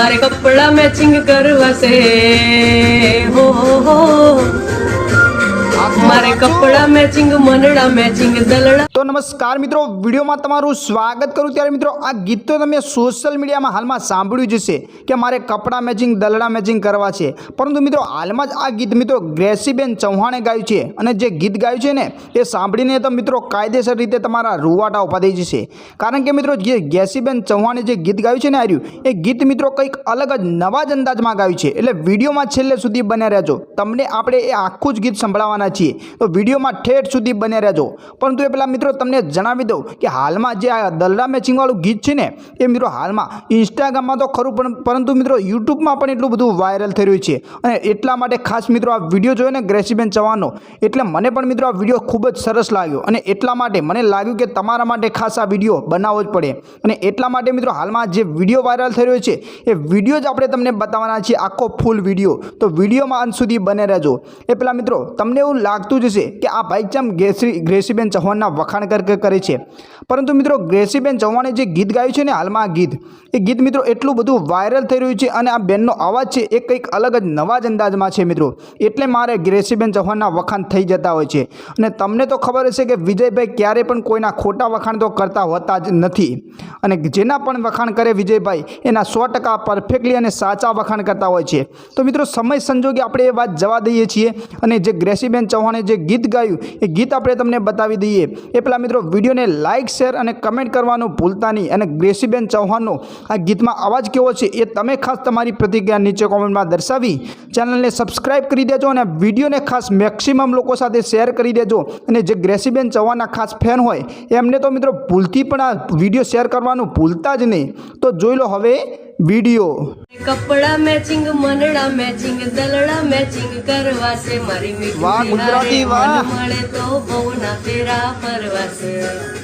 મારે કપડા મેચિંગ કરવા છે. હો હો તો નમસ્કાર મિત્રો, વિડીયોમાં તમારું સ્વાગત કરું. ત્યારે મિત્રો, આ ગીત તો તમે સોશિયલ મીડિયામાં હાલમાં સાંભળ્યું જ હશે કે મારે કપડાં મેચિંગ દલડા મેચિંગ કરવા છે. પરંતુ મિત્રો, હાલમાં જ આ ગીત મિત્રો ગ્રેસીબેન ચૌહાણે ગાયું છે. અને જે ગીત ગાયું છે ને, એ સાંભળીને તો મિત્રો કાયદેસર રીતે તમારા રૂવાટા ઊભા થઈ જશે. કારણ કે મિત્રો, જે ગેસીબેન ચૌહાણે જે ગીત ગાયું છે ને આર્યું, એ ગીત મિત્રો કંઈક અલગ જ નવા જ અંદાજમાં ગાયું છે. એટલે વિડીયોમાં છેલ્લે સુધી બન્યા રહેજો. તમને આપણે એ આખું જ ગીત સંભળાવવાના છીએ. તો વિડીયોમાં ઠેઠ સુધી બને રહેજો. પરંતુ એ પહેલાં મિત્રો તમને જણાવી દઉં કે હાલમાં જે આ દલરા મેચિંગવાળું ગીત છે ને, એ મિત્રો હાલમાં ઇન્સ્ટાગ્રામમાં તો ખરું પણ, પરંતુ મિત્રો યુટ્યુબમાં પણ એટલું બધું વાયરલ થઈ રહ્યું છે. અને એટલા માટે ખાસ મિત્રો આ વીડિયો જોયો ને ગ્રેસીબેન ચવાનો એટલે મને પણ મિત્રો આ વીડિયો ખૂબ જ સરસ લાગ્યો. અને એટલા માટે મને લાગ્યું કે તમારા માટે ખાસ આ વીડિયો બનાવવો જ પડે. અને એટલા માટે મિત્રો હાલમાં જે વીડિયો વાયરલ થઈ રહ્યો છે, એ વીડિયો જ આપણે તમને બતાવવાના છીએ આખો ફૂલ વીડિયો. તો વિડીયોમાં અંત સુધી બને રહેજો. એ પેલા મિત્રો, તમને એવું લાગતું જ હશે કે આ ભાઈ ચમ ગ્રેસી ગ્રેસીબેન ચૌહાણના વખાણ કર છે. પરંતુ મિત્રો, ગ્રેસીબેન ચૌહાણે જે ગીત ગાયું છે ને હાલમાં ગીત, એ ગીત મિત્રો એટલું બધું વાયરલ થઈ રહ્યું છે અને આ બેનનો અવાજ છે એ કંઈક અલગ જ નવા જ અંદાજમાં છે મિત્રો. એટલે મારે ગ્રેસીબેન ચૌહાણના વખાણ થઈ જતા હોય છે. અને તમને તો ખબર હશે કે વિજયભાઈ ક્યારે પણ કોઈના ખોટા વખાણ તો કરતા હોતા જ નથી. અને જેના પણ વખાણ કરે વિજયભાઈ, એના સો ટકા પરફેક્ટલી અને સાચા વખાણ કરતા હોય છે. તો મિત્રો, સમય સંજોગે આપણે એ વાત જવા દઈએ છીએ. અને જે ગ્રેસીબેન ચૌહાણે જે ગીત ગાયું, એ ગીત આપણે તમને બતાવી દઈએ. એ પેલા મિત્રો, વિડીયોને લાઇક શેર અને કમેન્ટ કરવાનું ભૂલતા નહીં. અને ગ્રેસીબેન ચૌહાણનો આ ગીતમાં અવાજ કેવો છે એ તમે ખાસ તમારી પ્રતિક્રિયા નીચે કોમેન્ટમાં દર્શાવી. ચેનલને સબસ્ક્રાઇબ કરી દેજો અને વિડીયોને ખાસ મેક્સિમમ લોકો સાથે શેર કરી દેજો. અને જે ગ્રેસીબેન ચૌહાણના ખાસ ફેન હોય, એમને તો મિત્રો ભૂલથી પણ આ વીડિયો શેર કરવાનું ભૂલતા જ નહીં. તો જોઈ લો હવે વીડિયો. કપડા મેચિંગ મનડા મેચિંગ દલડા મેચિંગ કરવા છે મારી મીઠી વાહ, ગુજરાતી, વાહ. મળે તો બહુ ના ફેરા ફરવા છે